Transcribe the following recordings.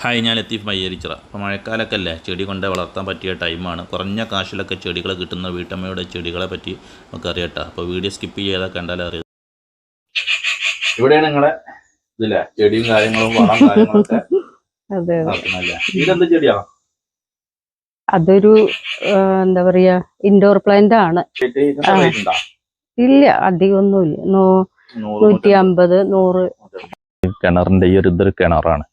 Hi ഞാൻ ലത്തീഫ് മയ്യേരിച്ചിറ. അപ്പോൾ മഴക്കാലൊക്കെ അല്ലേ ചെടി കൊണ്ട് വളർത്താൻ പറ്റിയ ടൈമാണ്. കുറഞ്ഞ കാശിലൊക്കെ ചെടികൾ കിട്ടുന്ന വീട്ടമ്മയുടെ ചെടികളെ പറ്റി നമുക്ക് അറിയട്ടെ അപ്പോൾ വീഡിയോ സ്കിപ്പ് ചെയ്താൽ കണ്ടാൽ അറിയാം. ഇവിടെയാണ് നിങ്ങളെ ഇതില്ലേ? ചെടിയും കാര്യങ്ങളും വളം കാര്യങ്ങളൊക്കെ അതെ നടത്തുന്നല്ലേ ഇതെന്ത് ചെടിയാ? അതൊരു എന്താ പറയാ ഇൻഡോർ പ്ലാന്റ് ആണ്. ഇല്ല അധികമൊന്നുമില്ല. നൂറ്റി അമ്പത് നൂറ്. കിണറിന്റെ ഈ ഒരു ഇതൊരു കിണറാണ്.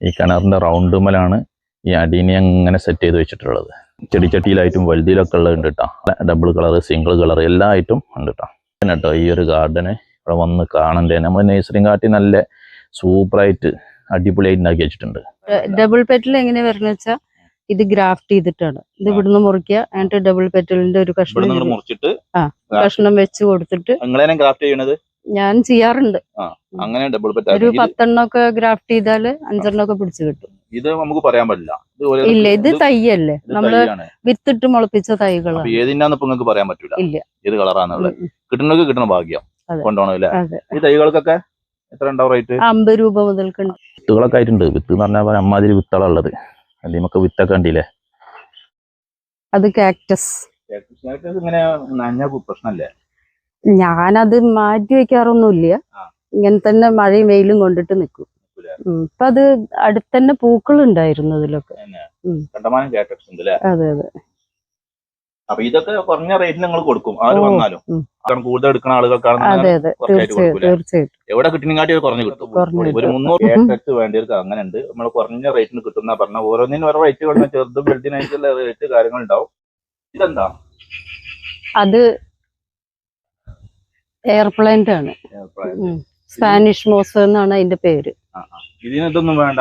ഈ കിണറിന്റെ റൗണ്ടുമലാണ് ഈ അടീനെ അങ്ങനെ സെറ്റ് ചെയ്ത് വെച്ചിട്ടുള്ളത്. ചെടിച്ചട്ടിയിലായിട്ടും വലുതിയിലൊക്കെ ഉള്ളത് ഉണ്ട് കേട്ടോ ഡബിൾ കളർ സിംഗിൾ കളർ എല്ലാ ആയിട്ടും ഉണ്ട് കേട്ടോ പിന്നെ കേട്ടോ ഈ ഒരു ഗാർഡന് ഇവിടെ വന്ന് കാണണ്ടേ? നമ്മൾ നേഴ്സറിയും കാട്ടി നല്ല സൂപ്പറായിട്ട് അടിപൊളിയായിട്ട് ഉണ്ടാക്കി വെച്ചിട്ടുണ്ട്. ഡബിൾ പെറ്റിൽ എങ്ങനെ വരുന്ന വെച്ചാൽ ഇത് ഗ്രാഫ്റ്റ് ചെയ്തിട്ടാണ്. ഇത് ഇവിടുന്ന് മുറിക്കുക എന്നിട്ട് ഡബിൾ പെറ്റലിന്റെ ഒരു കഷ്ണം മുറിച്ചിട്ട് ആ കഷ്ണം വെച്ച് കൊടുത്തിട്ട് ഗ്രാഫ്റ്റ് ചെയ്യണത് ഞാൻ ചെയ്യാറുണ്ട്. അങ്ങനെ ഡബിൾ ഒരു പറ്റാ പത്തെണ്ണം ഒക്കെ ഗ്രാഫ്റ്റ് ചെയ്താൽ അഞ്ചെണ്ണം ഒക്കെ പിടിച്ചു കിട്ടും. ഇത് നമുക്ക് പറയാൻ പറ്റില്ല. ഇല്ല ഇത് തൈയല്ലേ? നമ്മൾ വിത്തിട്ട് മുളപ്പിച്ച തൈകളാണ്. ഏതിനാന്ന് ഇപ്പൊ നിങ്ങൾക്ക് പറയാൻ പറ്റൂല. ഇല്ല. ഏത് കളറാന്നുള്ളത് ഉം. കിട്ടണ ഭാഗ്യം. കൊണ്ടുപോകണം അല്ലേ? ഈ തൈകൾക്കൊക്കെ എത്ര ഉണ്ടാവും റേറ്റ് അമ്പത് രൂപ മുതൽക്ക് വിത്തുകളൊക്കെ ആയിട്ടുണ്ട്. വിത്ത് എന്ന് പറഞ്ഞാൽ അമ്മാതിരി വിത്തുകളാണ് ഉള്ളത്. അതിമൊക്കെ വിത്തൊക്കെ ഉണ്ടല്ലേ അത് കാക്ടസ് ഇങ്ങനെ നനഞ്ഞ പ്രശ്നല്ലേ ഞാനത് മാറ്റി വെക്കാറൊന്നുമില്ല. ഇങ്ങനെ തന്നെ മഴയും വെയിലും കൊണ്ടിട്ട് നിൽക്കും? ഇപ്പൊ അത് അടുത്തന്നെ പൂക്കളുണ്ടായിരുന്നു അതിലൊക്കെ ഇതിലൊക്കെ അതെ അതെ. അപ്പൊ ഇതൊക്കെ കുറഞ്ഞ റേറ്റിൽ നിങ്ങൾ കൊടുക്കും. ആര് വന്നാലും. കൂടുതൽ എടുക്കുന്ന ആളുകൾക്കാണ് എവിടെ കിട്ടുന്നതിനാട്ടി കുറഞ്ഞ് കിട്ടും. ഒരു. മുന്നൂറ്. കാറ്റക്സ് വേണ്ടിയവർക്ക് അങ്ങനെ ഉണ്ട് നമ്മൾ കുറഞ്ഞ റേറ്റിന് കിട്ടുന്ന പറഞ്ഞ ഓരോന്നിനും ഓരോ റേറ്റ് കൊടുക്കുന്ന ചെറുതും വലുതിനായിട്ടുള്ള റേറ്റ് കാര്യങ്ങൾ ഉണ്ടാവും ഇതെന്താ? അത് എയർപ്ലാന്റ് ആണ്. സ്പാനിഷ് മോസ് എന്നാണ് അതിന്റെ പേര്. ആ. വേണ്ട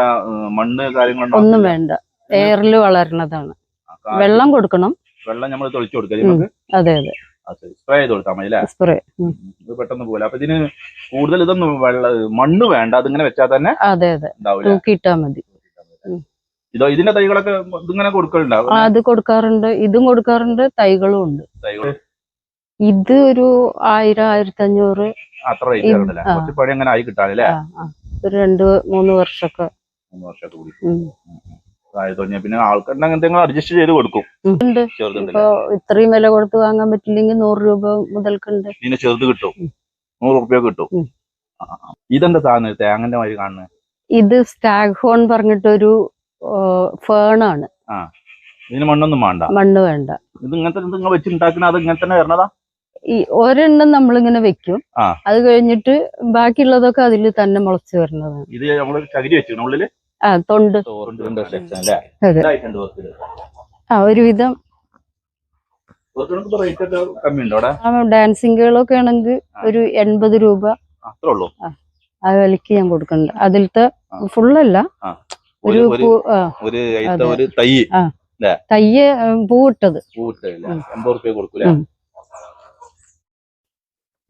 മണ്ണ് കാര്യങ്ങളുണ്ടോ ഒന്നും വേണ്ട. എയറിൽ വളരണതാണ്. വെള്ളം കൊടുക്കണം. വെള്ളം നമ്മൾ തൊളിച്ചു കൊടുക്കാം അതെ അതെ. സ്പ്രേ ചെയ്ത് കൊടുത്താൽ മതി സ്പ്രേ ഇത് പെട്ടെന്ന് പോലെ അപ്പൊ ഇതിന് കൂടുതൽ ഇതൊന്നും വെള്ള മണ്ണ് വേണ്ട. അതിങ്ങനെ വെച്ചാൽ തന്നെ അതെ അതെ. തൂക്കിയിട്ടാ മതി. ഇതോ ഇതിന്റെ തൈകളൊക്കെ ഇതിങ്ങനെ കൊടുക്കലുണ്ടാവും അത് കൊടുക്കാറുണ്ട്. ഇതും കൊടുക്കാറുണ്ട്. തൈകളും ഉണ്ട്. തൈകൾ ഇത് ഒരു ആയിരം ആയിരത്തി അഞ്ഞൂറ് അത്ര റേറ്റ് അങ്ങനെ ആയി കിട്ടാനല്ലേ. ഒരു രണ്ട് മൂന്ന് വർഷമൊക്കെ. മൂന്ന് വർഷമൊക്കെ കൂടി. പിന്നെ ആൾക്കാരുടെ അങ്ങനത്തെ അഡ്ജസ്റ്റ് ചെയ്ത് കൊടുക്കും. ഇത്രയും വില കൊടുത്ത് വാങ്ങാൻ പറ്റില്ലെങ്കിൽ നൂറ് രൂപ മുതൽക്കുണ്ട്. പിന്നെ ചെറുത് കിട്ടും. നൂറ് റുപ്യ കിട്ടും. ഇതെന്താ സാധനം? തേങ്ങന്റെ മാതിരി കാണുന്നത് ഇത് സ്റ്റാഗ് ഹോൺ പറഞ്ഞിട്ടൊരു ഫേണാണ് ഇതിന് മണ്ണൊന്നും വേണ്ട. മണ്ണ് വേണ്ട. ഇത് ഇങ്ങനത്തെ വെച്ചുണ്ടാക്കുന്ന അത് ഇങ്ങനെ തന്നെ വരണതാ? ഈ ഒരെണ്ണം നമ്മളിങ്ങനെ വെക്കും. അത് കഴിഞ്ഞിട്ട് ബാക്കിയുള്ളതൊക്കെ അതിൽ തന്നെ മുളച്ചു വരുന്നതാണ്. ഇത് ചകിരി വെച്ചിരുന്നു ഉള്ളിൽ? ആ തൊണ്ട്. അതെ. ആ ഒരുവിധം. ഡാൻസിങ്ങുകളൊക്കെ ആണെങ്കിൽ ഒരു എൺപത് രൂപ. ആ വിലക്ക് ഞാൻ കൊടുക്കുന്നുണ്ട്. അതിലത്തെ ഫുള്ളല്ല. ഒരു. തയ്യ് പൂവിട്ടത്. പൂവിട്ടില്ല ഉം. എൺപത് റുപ്യ കൊടുക്കൂലേ.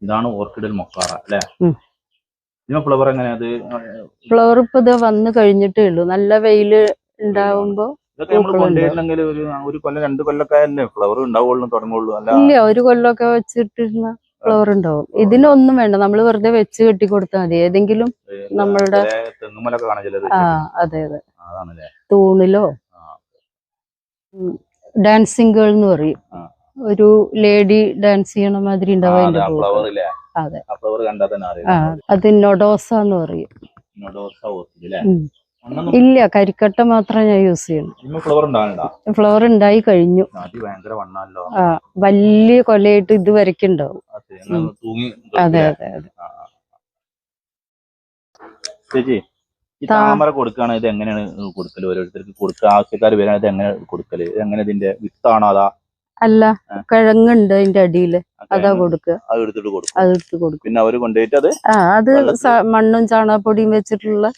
ഇതാണ് ഓർക്കിഡിൽ മൊക്കാറ അല്ലേ. ഇതിന് ഫ്ലവർ എങ്ങനെയാ അത്? ഫ്ലവർ ഇപ്പൊ ഇത് വന്നു കഴിഞ്ഞിട്ടേ ഉള്ളൂ. നല്ല വെയിൽ ഉണ്ടാവുമ്പോ ഇതൊക്കെ നമ്മൾ. കൊണ്ടുവരുന്നെങ്കിൽ ഒരു ഒരു കൊല്ലം രണ്ട് കൊല്ലൊക്കെ ഫ്ലവർ ഉണ്ടാവുള്ളൂ തുടങ്ങുള്ളൂ. അല്ല ഇല്ല ഒരു കൊല്ലമൊക്കെ വെച്ചിട്ടിരുന്ന ഫ്ലവർ ഉണ്ടാവും. ഇതിനൊന്നും വേണ്ട. നമ്മൾ വെറുതെ വെച്ച് കെട്ടി കൊടുത്താൽ മതി. ഏതെങ്കിലും നമ്മളുടെ- ആ അതെ അതെ. തൂണിലോ? ആ. ഡാൻസിങ് ഗേൾ എന്ന് പറയും. ഒരു ലേഡി ഡാൻസ് ചെയ്യണ മാതിരി ഉണ്ടാവും അതിന്റെ പൂവ്. അതെ. ഫ്ലവർ കണ്ടാൽ തന്നെ ആ അറിയാം അത് നൊഡോസ എന്ന് പറയും. നൊഡോസ ഓർക്കിഡ് അല്ലേ? ഉം. ഒന്നൊന്നും ഇല്ല കരിക്കട്ട മാത്രം ഞാൻ യൂസ് ചെയ്യുന്നു. ഇതിന് ഫ്ലവർ ഫ്ലവർ ഉണ്ടായി കഴിഞ്ഞു. അതി ഭയങ്കര വണ്ണല്ലോ ആ വലിയ കൊലയായിട്ട് ഇത് വരയ്ക്കും ഉണ്ടാവും. ഉം. തൂങ്ങി അതെ അതെ അതെ. ആ, ആ. ചേച്ചി ഈ താ- താമര കൊടുക്കുകയാണ് ഇത് എങ്ങനെയാണ് കൊടുക്കൽ? ഓരോരുത്തർക്ക് കൊടുക്കുക. ആവശ്യക്കാർ വരാൻ ഇത് എങ്ങനെ കൊടുക്കൽ? ഇത് എങ്ങനെ ഇതിന്റെ വിത്താണോ അതാ അല്ല. കിഴങ്ങുണ്ട് അതിന്റെ അടിയിൽ. അതാ കൊടുക്കുക. അത് എടുത്തിട്ട് കൊടുക്കും. അത് എടുത്ത് കൊടുക്കും. പിന്നെ അവർ കൊണ്ടുപോയിട്ട് അത് ആ അത് സ- മണ്ണും ചാണകപ്പൊടിയും വെച്ചിട്ടുള്ള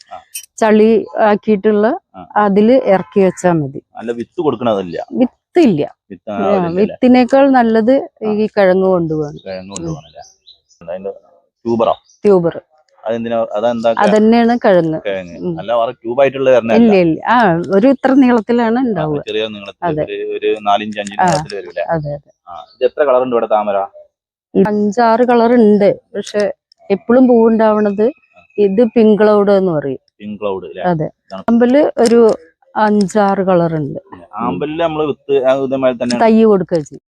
ചളി ആക്കിയിട്ടുള്ള അതിൽ ഇറക്കി വെച്ചാ മതി. നല്ല വിത്ത് കൊടുക്കണതല്ല വിത്തില്ല. വിത്ത് ആ, വിത്തിനേക്കാൾ നല്ലത് ഈ കിഴങ്ങ് കൊണ്ടുപോകണം കിഴങ്ങ് കൊണ്ടുപോകണല്ലേ അതിന്റെ ട്യൂബറോ? ട്യൂബർ അതന്നെയാണ് കിഴങ്ങ് ഇല്ല ആ ഒരു ഇത്ര നീളത്തിലാണ് ഉണ്ടാവുക. ചെറിയ ഒരു- നാലിഞ്ച് അതെ അതെ. ഇത് എത്ര കളർ ഉണ്ട് ഇവിടെ താമര? അഞ്ചാറ് കളർ ഉണ്ട് പക്ഷെ എപ്പോഴും പൂവുണ്ടാവണത് ഇത് പിങ്ക് ക്ലൗഡ് എന്ന് പറയും. പിങ്ക് ക്ലൗഡ് അതെ. ആമ്പൽ ഒരു അഞ്ചാറ് കളർ ഉണ്ട് ആമ്പലിൽ നമ്മൾ വിത്ത് തൈ കൊടുക്കുക ചെയ്യും.